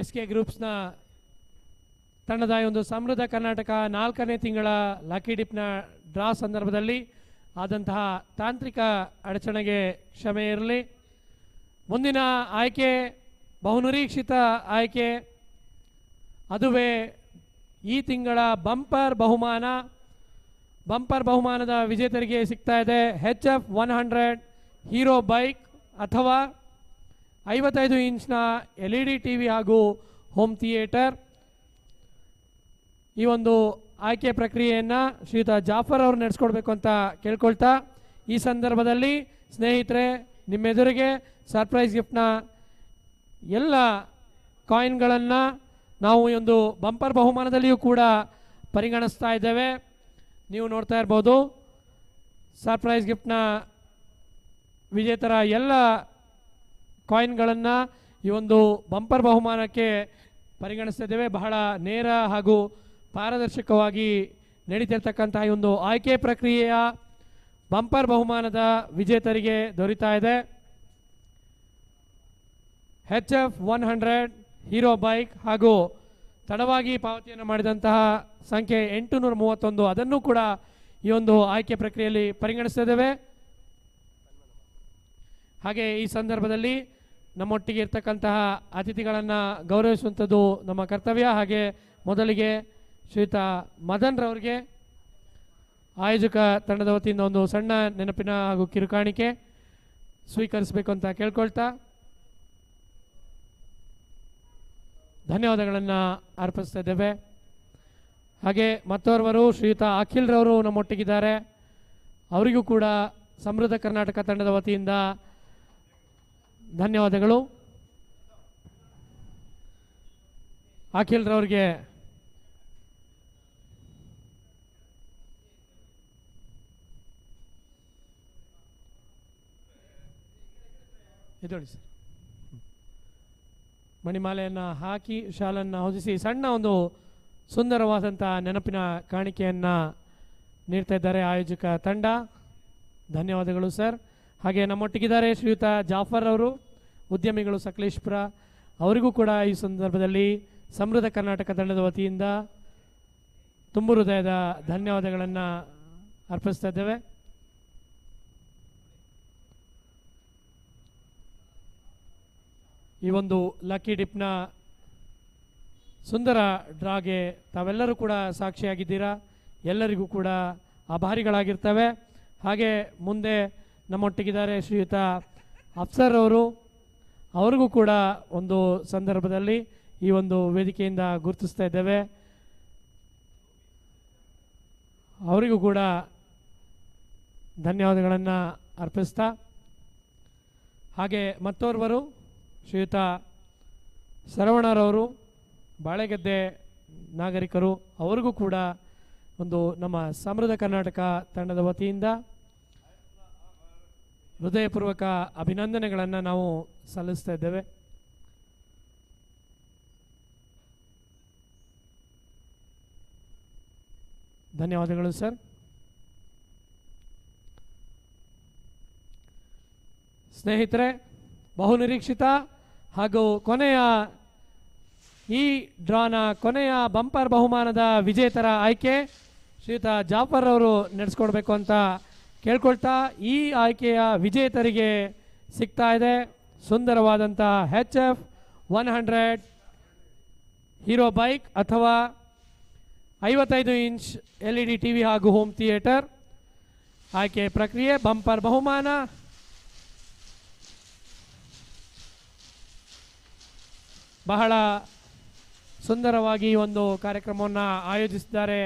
S K ಗ್ರೂಪ್ಸ್ನ ತಂಡದ ಒಂದು ಸಮೃದ್ಧ ಕರ್ನಾಟಕ ನಾಲ್ಕನೇ ತಿಂಗಳ ಲಕ್ಕಿ ಡಿಪ್ನ ಡ್ರಾ ಸಂದರ್ಭದಲ್ಲಿ ಆದಂತಹ ತಾಂತ್ರಿಕ ಅಡಚಣೆಗೆ ಕ್ಷಮೆ ಇರಲಿ. ಮುಂದಿನ ಆಯ್ಕೆ, ಬಹುನಿರೀಕ್ಷಿತ ಆಯ್ಕೆ, ಅದುವೇ ಈ ತಿಂಗಳ ಬಂಪರ್ ಬಹುಮಾನ. ಬಂಪರ್ ಬಹುಮಾನದ ವಿಜೇತರಿಗೆ ಸಿಗ್ತಾ ಇದೆ H F one hundred, Hero bike ಅಥವಾ ಐವತ್ತೈದು ಇಂಚ್ನ L E D T V ಹಾಗೂ ಹೋಮ್ ಥಿಯೇಟರ್. ಈ ಒಂದು ಆಯ್ಕೆ ಪ್ರಕ್ರಿಯೆಯನ್ನು ಶ್ರೀಯುತ ಜಾಫರ್ ಅವರು ನಡೆಸ್ಕೊಡ್ಬೇಕು ಅಂತ ಕೇಳ್ಕೊಳ್ತಾ, ಈ ಸಂದರ್ಭದಲ್ಲಿ ಸ್ನೇಹಿತರೆ, ನಿಮ್ಮೆದುರಿಗೆ ಸರ್ಪ್ರೈಸ್ ಗಿಫ್ಟ್ನ ಎಲ್ಲ ಕಾಯಿನ್ಗಳನ್ನು ನಾವು ಒಂದು ಬಂಪರ್ ಬಹುಮಾನದಲ್ಲಿಯೂ ಕೂಡ ಪರಿಗಣಿಸ್ತಾ ಇದ್ದೇವೆ. ನೀವು ನೋಡ್ತಾ ಇರ್ಬೋದು, ಸರ್ಪ್ರೈಸ್ ಗಿಫ್ಟ್ನ ವಿಜೇತರ ಎಲ್ಲ ಕಾಯಿನ್ಗಳನ್ನು ಈ ಒಂದು ಬಂಪರ್ ಬಹುಮಾನಕ್ಕೆ ಪರಿಗಣಿಸ್ತಿದ್ದೇವೆ ಬಹಳ ನೇರ ಹಾಗೂ ಪಾರದರ್ಶಕವಾಗಿ ನಡೀತಿರ್ತಕ್ಕಂಥ ಈ ಒಂದು ಆಯ್ಕೆ ಪ್ರಕ್ರಿಯೆಯ ಬಂಪರ್ ಬಹುಮಾನದ ವಿಜೇತರಿಗೆ ದೊರೀತಾ ಇದೆ. H F one hundred Hero bike ಹಾಗೂ ತಡವಾಗಿ ಪಾವತಿಯನ್ನು ಮಾಡಿದಂತಹ ಸಂಖ್ಯೆ ಎಂಟುನೂರ ಮೂವತ್ತೊಂದು. ಅದನ್ನು ಕೂಡ ಈ ಒಂದು ಆಯ್ಕೆ ಪ್ರಕ್ರಿಯೆಯಲ್ಲಿ ಪರಿಗಣಿಸ್ತಾ ಇದ್ದೇವೆ ಹಾಗೆ ಈ ಸಂದರ್ಭದಲ್ಲಿ ನಮ್ಮೊಟ್ಟಿಗೆ ಇರ್ತಕ್ಕಂತಹ ಅತಿಥಿಗಳನ್ನು ಗೌರವಿಸುವಂಥದ್ದು ನಮ್ಮ ಕರ್ತವ್ಯ. ಹಾಗೆ ಮೊದಲಿಗೆ ಶ್ರೀಯುತ ಮದನ್ ರವರಿಗೆ ಆಯೋಜಕ ತಂಡದ ವತಿಯಿಂದ ಒಂದು ಸಣ್ಣ ನೆನಪಿನ ಹಾಗೂ ಕಿರುಕಾಣಿಕೆ ಸ್ವೀಕರಿಸಬೇಕು ಅಂತ ಕೇಳ್ಕೊಳ್ತಾ ಧನ್ಯವಾದಗಳನ್ನು ಅರ್ಪಿಸ್ತಾ ಇದ್ದೇವೆ. ಹಾಗೆ ಮತ್ತೋರ್ವರು ಶ್ರೀಯುತ ಅಖಿಲ್ ರವರು ನಮ್ಮೊಟ್ಟಿಗಿದ್ದಾರೆ. ಅವರಿಗೂ ಕೂಡ ಸಮೃದ್ಧ ಕರ್ನಾಟಕ ತಂಡದ ವತಿಯಿಂದ ಧನ್ಯವಾದಗಳು. ಅಖಿಲ್ರವ್ರಿಗೆ ರವ್ರಿಗೆ ಎದ್ದೇಳಿ ಸರ್. ಮಣಿಮಾಲೆಯನ್ನು ಹಾಕಿ, ಶಾಲನ್ನು ಹೊದಿಸಿ ಸಣ್ಣ ಒಂದು ಸುಂದರವಾದಂಥ ನೆನಪಿನ ಕಾಣಿಕೆಯನ್ನು ನೀಡ್ತಾ ಇದ್ದಾರೆ ಆಯೋಜಕ ತಂಡ. ಧನ್ಯವಾದಗಳು ಸರ್. ಹಾಗೆ ನಮ್ಮೊಟ್ಟಿಗಿದ್ದಾರೆ ಶ್ರೀಯುತ ಜಾಫರ್ ಅವರು, ಉದ್ಯಮಿಗಳು ಸಕಲೇಶ್ಪುರ ಅವರಿಗೂ ಕೂಡ ಈ ಸಂದರ್ಭದಲ್ಲಿ ಸಮೃದ್ಧ ಕರ್ನಾಟಕ ತಂಡದ ವತಿಯಿಂದ ತುಂಬು ಹೃದಯದ ಧನ್ಯವಾದಗಳನ್ನು ಅರ್ಪಿಸ್ತಾ ಇದ್ದೇವೆ. ಈ ಒಂದು ಲಕ್ಕಿ ಡಿಪ್ನ ಸುಂದರ ಡ್ರಾಗೆ ತಾವೆಲ್ಲರೂ ಕೂಡ ಸಾಕ್ಷಿಯಾಗಿದ್ದೀರಾ? ಎಲ್ಲರಿಗೂ ಕೂಡ ಆಭಾರಿಗಳಾಗಿರ್ತವೆ. ಹಾಗೆ ಮುಂದೆ ನಮ್ಮೊಟ್ಟಿಗಿದ್ದಾರೆ ಶ್ರೀಯುತ ಅಫ್ಸರ್ ಅವರು. ಅವ್ರಿಗೂ ಕೂಡ ಒಂದು ಸಂದರ್ಭದಲ್ಲಿ ಈ ಒಂದು ವೇದಿಕೆಯಿಂದ ಗುರುತಿಸ್ತಾ ಇದ್ದೇವೆ. ಅವರಿಗೂ ಕೂಡ ಧನ್ಯವಾದಗಳನ್ನು ಅರ್ಪಿಸ್ತಾ. ಹಾಗೆ ಮತ್ತೋರ್ವರು, ಶ್ರೀಯುತ ಶರವಣರವರು, ಬಾಳೆಗದ್ದೆ ನಾಗರಿಕರು, ಅವರಿಗೂ ಕೂಡ ಒಂದು ನಮ್ಮ ಸಮೃದ್ಧ ಕರ್ನಾಟಕ ತಂಡದ ವತಿಯಿಂದ ಹೃದಯಪೂರ್ವಕ ಅಭಿನಂದನೆಗಳನ್ನು ನಾವು ಸಲ್ಲಿಸ್ತಾ ಇದ್ದೇವೆ. ಧನ್ಯವಾದಗಳು, ಸರ್. ಸ್ನೇಹಿತರೆ, ಬಹುನಿರೀಕ್ಷಿತ ಹಾಗೂ ಕೊನೆಯ ಈ ಡ್ರಾನ ಕೊನೆಯ ಬಂಪರ್ ಬಹುಮಾನದ ವಿಜೇತರ ಆಯ್ಕೆ ಶ್ರೀಯುತ ಜಾಫರ್ ಅವರು ನಡೆಸ್ಕೊಡ್ಬೇಕು ಅಂತ ಕೇಳ್ಕೊಳ್ತಾ ಈ ಆಯ್ಕೆಯ ವಿಜೇತರಿಗೆ ಸಿಗ್ತಾ ಇದೆ. ಸುಂದರವಾದಂಥ H F one hundred Hero bike ಅಥವಾ ಐವತ್ತೈದು inch L E D T V ಹಾಗೂ ಹೋಮ್ ಥಿಯೇಟರ್ ಆಯ್ಕೆ ಪ್ರಕ್ರಿಯೆ ಬಂಪರ್ ಬಹುಮಾನ. ಬಹಳ ಸುಂದರವಾಗಿ ಒಂದು ಕಾರ್ಯಕ್ರಮವನ್ನು ಆಯೋಜಿಸಿದ್ದಾರೆ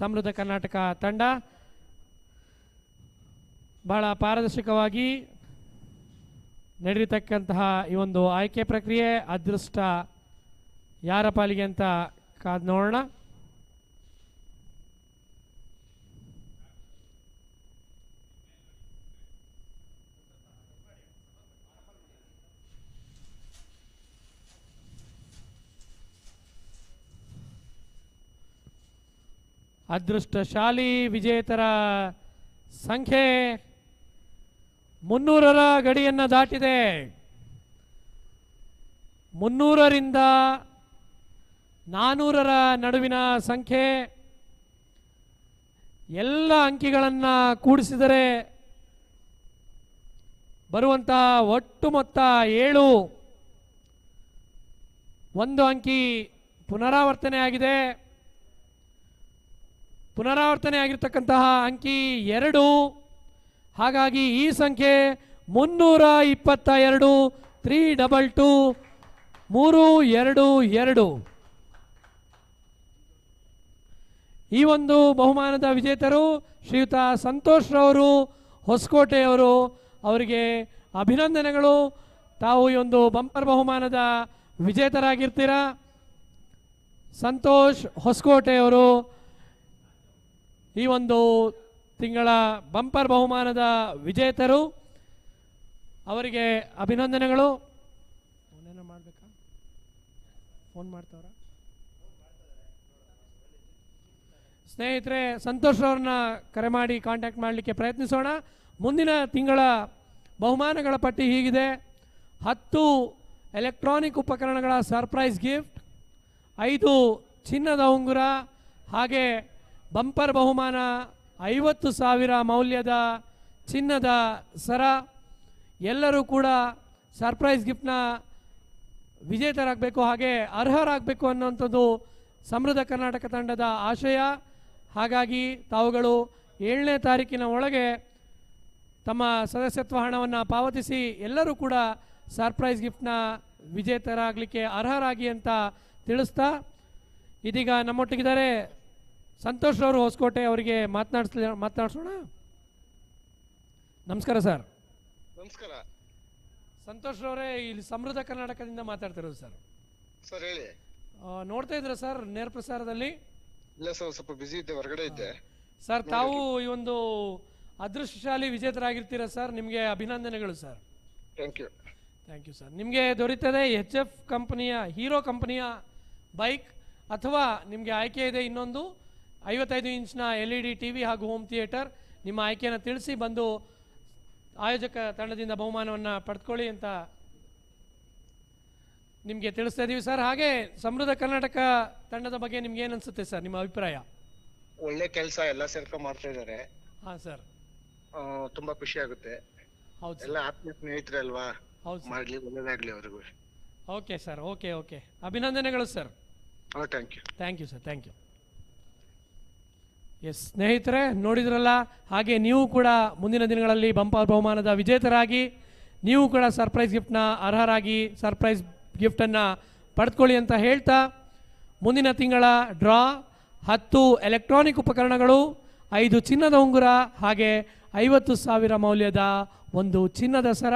ಸಮೃದ್ಧ ಕರ್ನಾಟಕ ತಂಡ. ಬಹಳ ಪಾರದರ್ಶಕವಾಗಿ ನಡೆಯತಕ್ಕಂತಹ ಈ ಒಂದು ಆಯ್ಕೆ ಪ್ರಕ್ರಿಯೆ ಅದೃಷ್ಟ ಯಾರ ಪಾಲಿಗೆ ಅಂತ ಕಾದ್ ನೋಡೋಣ. ಅದೃಷ್ಟಶಾಲಿ ವಿಜೇತರ ಸಂಖ್ಯೆ ಮುನ್ನೂರರ ಗಡಿಯನ್ನು ದಾಟಿದೆ. ಮುನ್ನೂರರಿಂದ ನಾನ್ನೂರರ ನಡುವಿನ ಸಂಖ್ಯೆ ಎಲ್ಲ ಅಂಕಿಗಳನ್ನು ಕೂಡಿಸಿದರೆ ಬರುವಂತಹ ಒಟ್ಟು ಮೊತ್ತ ಏಳು. ಒಂದು ಅಂಕಿ ಪುನರಾವರ್ತನೆ ಆಗಿದೆ. ಪುನರಾವರ್ತನೆ ಆಗಿರ್ತಕ್ಕಂತಹ ಅಂಕಿ ಎರಡು. ಹಾಗಾಗಿ ಈ ಸಂಖ್ಯೆ ಮುನ್ನೂರ ಇಪ್ಪತ್ತ ಎರಡು ತ್ರೀ ಡಬಲ್ ಟು ಮೂರು ಎರಡು. ಎರಡು ಈ ಒಂದು ಬಹುಮಾನದ ವಿಜೇತರು ಶ್ರೀಯುತ ಸಂತೋಷ್ ರವರು ಹೊಸಕೋಟೆಯವರು ಅವರಿಗೆ ಅಭಿನಂದನೆಗಳು. ತಾವು ಈ ಒಂದು ಬಂಪರ್ ಬಹುಮಾನದ ವಿಜೇತರಾಗಿರ್ತೀರಾ? ಸಂತೋಷ್ ಹೊಸಕೋಟೆಯವರು ಈ ಒಂದು ತಿಂಗಳ ಬಂಪರ್ ಬಹುಮಾನದ ವಿಜೇತರು ಅವರಿಗೆ ಅಭಿನಂದನೆಗಳು. ಮಾಡಬೇಕಾ? ಫೋನ್ ಮಾಡ್ತಾವ್ರ? ಸ್ನೇಹಿತರೆ ಸಂತೋಷ್ ಅವ್ರನ್ನ ಕರೆ ಮಾಡಿ ಕಾಂಟ್ಯಾಕ್ಟ್ ಮಾಡಲಿಕ್ಕೆ ಪ್ರಯತ್ನಿಸೋಣ. ಮುಂದಿನ ತಿಂಗಳ ಬಹುಮಾನಗಳ ಪಟ್ಟಿ ಹೀಗಿದೆ. ಹತ್ತು ಎಲೆಕ್ಟ್ರಾನಿಕ್ ಉಪಕರಣಗಳ ಸರ್ಪ್ರೈಸ್ ಗಿಫ್ಟ್ ಐದು ಚಿನ್ನದ ಉಂಗುರ ಹಾಗೆ ಬಂಪರ್ ಬಹುಮಾನ ಐವತ್ತು ಸಾವಿರ ಮೌಲ್ಯದ ಚಿನ್ನದ ಸರ. ಎಲ್ಲರೂ ಕೂಡ ಸರ್ಪ್ರೈಸ್ ಗಿಫ್ಟ್ನ ವಿಜೇತರಾಗಬೇಕು ಹಾಗೆ ಅರ್ಹರಾಗಬೇಕು ಅನ್ನೋಂಥದ್ದು ಸಮೃದ್ಧ ಕರ್ನಾಟಕ ತಂಡದ ಆಶಯ. ಹಾಗಾಗಿ ತಾವುಗಳು ಏಳನೇ ತಾರೀಕಿನ ಒಳಗೆ ತಮ್ಮ ಸದಸ್ಯತ್ವ ಹಣವನ್ನು ಪಾವತಿಸಿ ಎಲ್ಲರೂ ಕೂಡ ಸರ್ಪ್ರೈಸ್ ಗಿಫ್ಟ್ನ ವಿಜೇತರಾಗಲಿಕ್ಕೆ ಅರ್ಹರಾಗಿ ಅಂತ ತಿಳಿಸ್ತಾ ಇದೀಗ ನಮ್ಮೊಟ್ಟಿಗಿದ್ದಾರೆ ಸಂತೋಷ್ ಅವರು ಹೊಸಕೋಟೆ ಅವರಿಗೆ ಮಾತನಾಡಿಸ್ಲಿ ಮಾತನಾಡ್ಸೋಣ? ನಮಸ್ಕಾರ ಸರ್. ನಮಸ್ಕಾರ. ಸಂತೋಷ್ ಅವರೇ ಇಲ್ಲಿ ಸಮೃದ್ಧ ಕರ್ನಾಟಕದಿಂದ ಮಾತಾಡ್ತಿರೋದು ಸರ್. ಸರ್ ಹೇಳಿ. ನೋಡ್ತಾ ಇದ್ರ ಸರ್ ನೇರ ಪ್ರಸಾರದಲ್ಲಿ? ಇಲ್ಲ ಸರ್ ಸ್ವಲ್ಪ ಬಿಸಿ ಇದ್ದೆ ಹೊರಗಡೆ ಇದ್ದೆ. ಸರ್ ತಾವು ಈ ಒಂದು ಅದೃಷ್ಟಶಾಲಿ ವಿಜೇತರಾಗಿರ್ತೀರಾ ಸರ್? ನಿಮಗೆ ಅಭಿನಂದನೆಗಳು sir. Thank you thank you sir ನಿಮಗೆ ದೊರೀತದೆ ಎಚ್ ಎಫ್ ಕಂಪನಿಯ ಹೀರೋ ಕಂಪನಿಯ ಬೈಕ್ ಅಥವಾ ನಿಮಗೆ ಆಯ್ಕೆ ಇದೆ ಇನ್ನೊಂದು? ಐವತ್ತೈದು ಇಂಚ್ನ L E D T V ಹಾಗೂ ಹೋಮ್ ಥಿಯೇಟರ್ ನಿಮ್ಮ ಆಯ್ಕೆಯನ್ನು ತಿಳಿಸಿ ಬಂದು ಆಯೋಜಕ ತಂಡದಿಂದ ಬಹುಮಾನವನ್ನು ಪಡೆದುಕೊಳ್ಳಿ ಅಂತ ನಿಮಗೆ ತಿಳಿಸ್ತಾ ಇದ್ದೀವಿ ಸರ್. ಹಾಗೆ ಸಮೃದ್ಧ ಕರ್ನಾಟಕ ತಂಡದ ಬಗ್ಗೆ ನಿಮ್ಗೆ ಏನು ಅನ್ಸುತ್ತೆ ಸರ್ ನಿಮ್ಮ ಅಭಿಪ್ರಾಯ? ಒಳ್ಳೆ ಕೆಲಸ ಎಲ್ಲ ಸೇರ್ಕೊಂಡು ಮಾಡ್ತಾ ಇದಾರೆ. ಹಾಂ ಸರ್. ತುಂಬಾ ಖುಷಿ ಆಗುತ್ತೆ. ಹೌದು ಎಲ್ಲ ಆತ್ಮೀಯ ಸ್ನೇಹಿತರೆ ಅಲ್ವಾ? ಹೌದು ಮಾಡ್ಲಿ ಒಳ್ಳೇದಾಗ್ಲಿ ಅವ್ರಿಗೂ. Okay sir okay okay. ಅಭಿನಂದನೆಗಳು sir. Thank you thank you sir thank you yes ಸ್ನೇಹಿತರೆ, ನೋಡಿದ್ರಲ್ಲ? ಹಾಗೆ ನೀವು ಕೂಡ ಮುಂದಿನ ದಿನಗಳಲ್ಲಿ ಬಂಪರ್ ಬಹುಮಾನದ ವಿಜೇತರಾಗಿ, ನೀವು ಕೂಡ ಸರ್ಪ್ರೈಸ್ ಗಿಫ್ಟ್ನ ಅರ್ಹರಾಗಿ ಸರ್ಪ್ರೈಸ್ ಗಿಫ್ಟನ್ನು ಪಡೆದುಕೊಳ್ಳಿ ಅಂತ ಹೇಳ್ತಾ, ಮುಂದಿನ ತಿಂಗಳ ಡ್ರಾ ಹತ್ತು ಎಲೆಕ್ಟ್ರಾನಿಕ್ ಉಪಕರಣಗಳು, ಐದು ಚಿನ್ನದ ಉಂಗುರ, ಹಾಗೆ ಐವತ್ತು ಸಾವಿರ ಮೌಲ್ಯದ ಒಂದು ಚಿನ್ನದ ಸರ.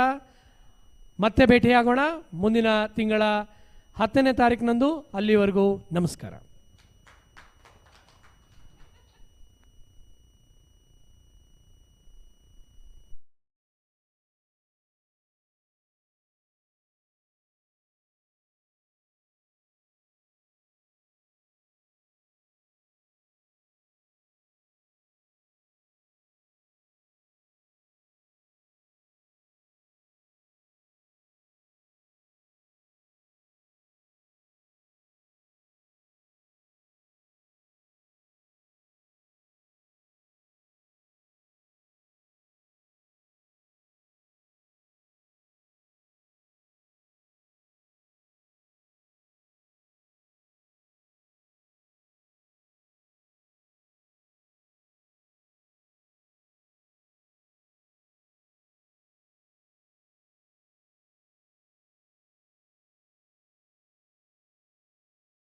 ಮತ್ತೆ ಭೇಟಿಯಾಗೋಣ ಮುಂದಿನ ತಿಂಗಳ ಹತ್ತನೇ ತಾರೀಕಿನಂದು ಅಲ್ಲಿವರೆಗೂ ನಮಸ್ಕಾರ.